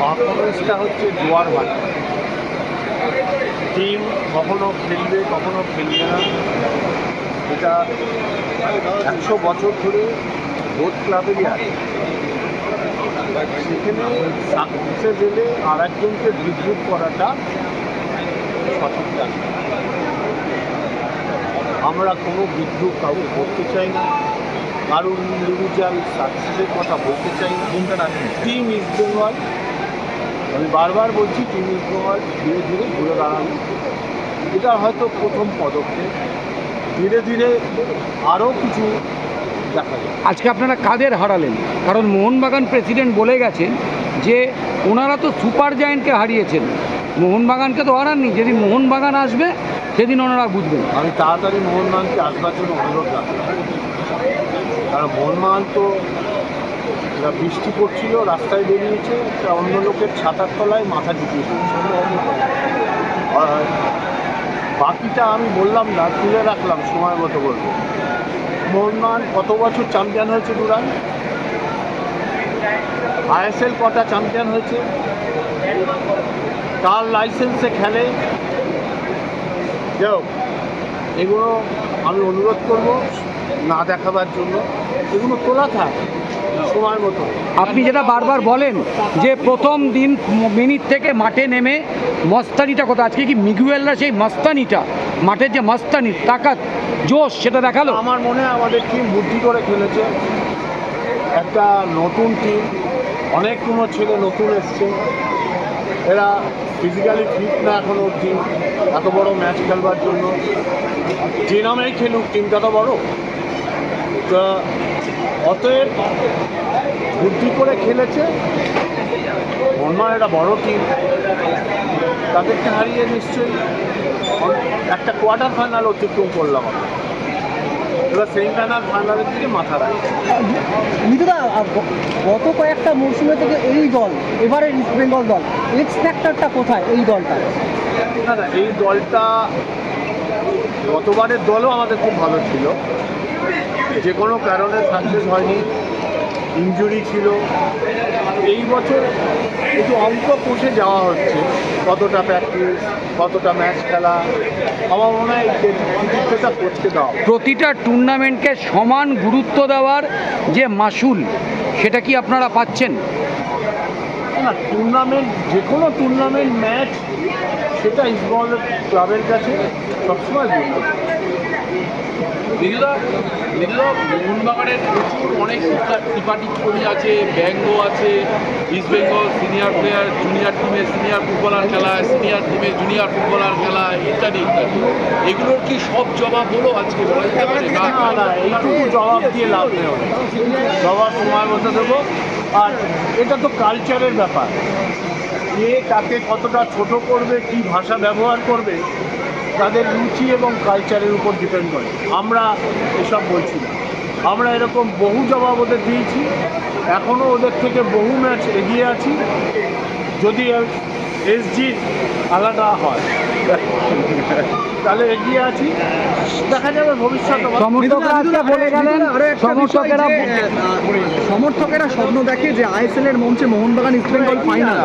পারফরমেন্সটা হচ্ছে জোয়ার ভাটা টিম কখনো খেলবে কখনো খেলবে না। এটা একশো বছর ধরে বোধ ক্লাবেরই আছে। সেখানে সাকসেসে গেলে আর একজনকে বিদ্রুপ করাটা সঠিক আমরা কোনো বিদ্রুপ কাউকে করতে চাই না। কারোর ইন্ডিভিজুয়াল সাকসেসের কথা বলতে চাই না। টিম ইস্ট বেঙ্গল আমি বারবার বলছি টিম ইস্ট বেঙ্গল ধীরে ধীরে ঘুরে দাঁড়ানো। এটা হয়তো প্রথম পদক্ষেপ। ধীরে ধীরে আরও কিছু দেখা আজকে আপনারা কাদের হারালেন? কারণ মোহনবাগান প্রেসিডেন্ট বলে গেছেন যে ওনারা তো সুপার জায়েন্টকে হারিয়েছেন। মোহনবাগানকে তো হারাননি। যেদিন মোহনবাগান আসবে সেদিন ওনারা বুঝবেন। আমি তাড়াতাড়ি মোহনবাগানকে আসবার জন্য অনুরোধ রাখলাম। কারণ মোহনবাগান তো বৃষ্টি পড়ছিল, রাস্তায় বেরিয়েছে অন্য লোকের ছাতার তলায় মাথা ঢুকিয়ে বাকিটা আমি বললাম না, তুলে রাখলাম সময় মতো বলব মোহনবাগান কত বছর চ্যাম্পিয়ন হয়েছে দুরান? আইএসএল কটা চ্যাম্পিয়ন হয়েছে? কার লাইসেন্সে খেলে। যাও এগুলো আমি অনুরোধ করব। না দেখাবার জন্য। এগুলো তোলা থাক সময় মতো। আপনি যেটা বারবার বলেন যে প্রথম দিন মিনিট থেকে মাঠে নেমে মস্তানিটা কথা আজকে কি মিগুয়েলরা সেই মস্তানিটা? মাঠের যে মস্তানি তাকাত জোশ সেটা দেখাল? আমার মনে হয় আমাদের টিম বুদ্ধি করে খেলেছে। একটা নতুন টিম অনেকগুলো ছেলে নতুন এসছে। এরা ফিজিক্যালি ফিট না এখনও টিম এত বড় ম্যাচ খেলবার জন্য। যে নামেই খেলুক টিমটা তো বড়। অতএব বুদ্ধি করে খেলেছে। মনমান একটা বড় টিম তাদেরকে হারিয়ে নিশ্চয়ই একটা কোয়ার্টার ফাইনাল অতিক্রম করলাম। এবার সেমিফাইনাল ফাইনালের দিকে মাথা রাখি মিতুদা গত কয়েকটা থেকে এই দল ইস্ট বেঙ্গল দল এক্স ফ্যাক্টরটা কোথায় এই দলটা? না না এই দলটা গতবারের দলও আমাদের খুব ভালো ছিল। যে কোনো কারণে সাকসেস হয়নি ইঞ্জুরি ছিল। এই বছর একটু অঙ্ক কষে যাওয়া হচ্ছে কতটা প্র্যাকটিস কতটা ম্যাচ খেলা আমার মনে হয় কৃতিত্বটা করতে দাও। প্রতিটা টুর্নামেন্টকে সমান গুরুত্ব দেওয়ার যে মাসুল সেটা কি আপনারা পাচ্ছেন? না টুর্নামেন্ট যে কোনো টুর্নামেন্ট ম্যাচ সেটা ইস্টবেঙ্গল ক্লাবের কাছে সবসময় গুরুত্ব দিদিদা দিদিদা মোহনবাগানের প্রচুর অনেক ত্রিপাঠি ছবি আছে ব্যাঙ্গ আছে East Bengal senior player junior টিমে সিনিয়র ফুটবলার খেলায় সিনিয়র টিমে জুনিয়র ফুটবলার খেলা ইত্যাদি ইত্যাদি। এগুলোর কি সব জবাব হলো আজকে বলা যেতে পারে? এইটুকু জবাব দিয়ে লাভ নেই। জবাব সময় মতো দেবো। আর এটা তো কালচারের ব্যাপার। কে কাকে কতটা ছোট করবে কি ভাষা ব্যবহার করবে তাদের রুচি এবং কালচারের উপর ডিপেন্ড করে। আমরা এসব বলছি না। আমরা এরকম বহু জবাব ওদের দিয়েছি। এখনও ওদের থেকে বহু ম্যাচ এগিয়ে আছি। যদি এসজি আলাদা হয়। তাহলে এগিয়ে আছি। দেখা যাবে ভবিষ্যৎ আবার। সমর্থকরা বলে গেলেন। সমর্থকেরা সমর্থকেরা স্বপ্ন দেখে যে আইএসএল এর মঞ্চে মোহনবাগান ইস্ট বেঙ্গল ফাইনাল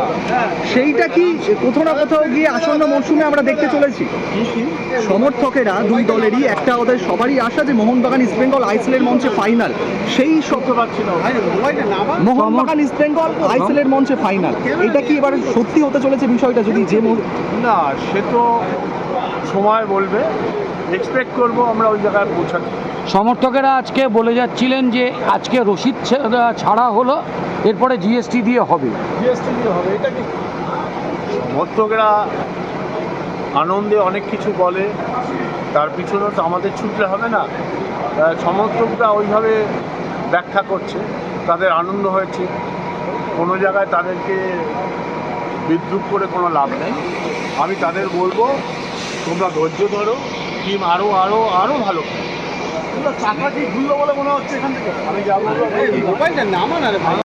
সেইটা কি কোথাও না কোথাও গিয়ে আসন্ন মরশুমে আমরা দেখতে চলেছি? সমর্থকেরা দুই দলেরই একটা ওদের সবারই আশা যে মোহনবাগান ইস্ট বেঙ্গল আইএসএল এর মঞ্চে ফাইনাল সেই করতে পারছি না মোহনবাগান ইস্ট বেঙ্গল আইএসএল এর মঞ্চে ফাইনাল এটা কি এবার সত্যি হতে চলেছে বিষয়টা যদি যে না সে তো সময় বলবে এক্সপেক্ট করব আমরা ওই জায়গায় পৌঁছাতে। সমর্থকেরা আজকে বলে যাচ্ছিলেন যে আজকে রসিদ ছাড়া হলো এরপরে জিএসটি দিয়ে হবে। জিএসটি দিয়ে হবে এটা কি? সমর্থকরা আনন্দে অনেক কিছু বলে তার পিছনেও তো আমাদের ছুটলে হবে না। সমর্থকরা ওইভাবে ব্যাখ্যা করছে তাদের আনন্দ হয়েছে। কোনো জায়গায় তাদেরকে বিদ্রুপ করে কোনো লাভ নেই। আমি তাদের বলব তোমরা ধৈর্য ধরো টিম আরও আরও আরও ভালো। চাকা কি ঘুরলো বলে মনে হচ্ছে এখান থেকে। আমি যাব।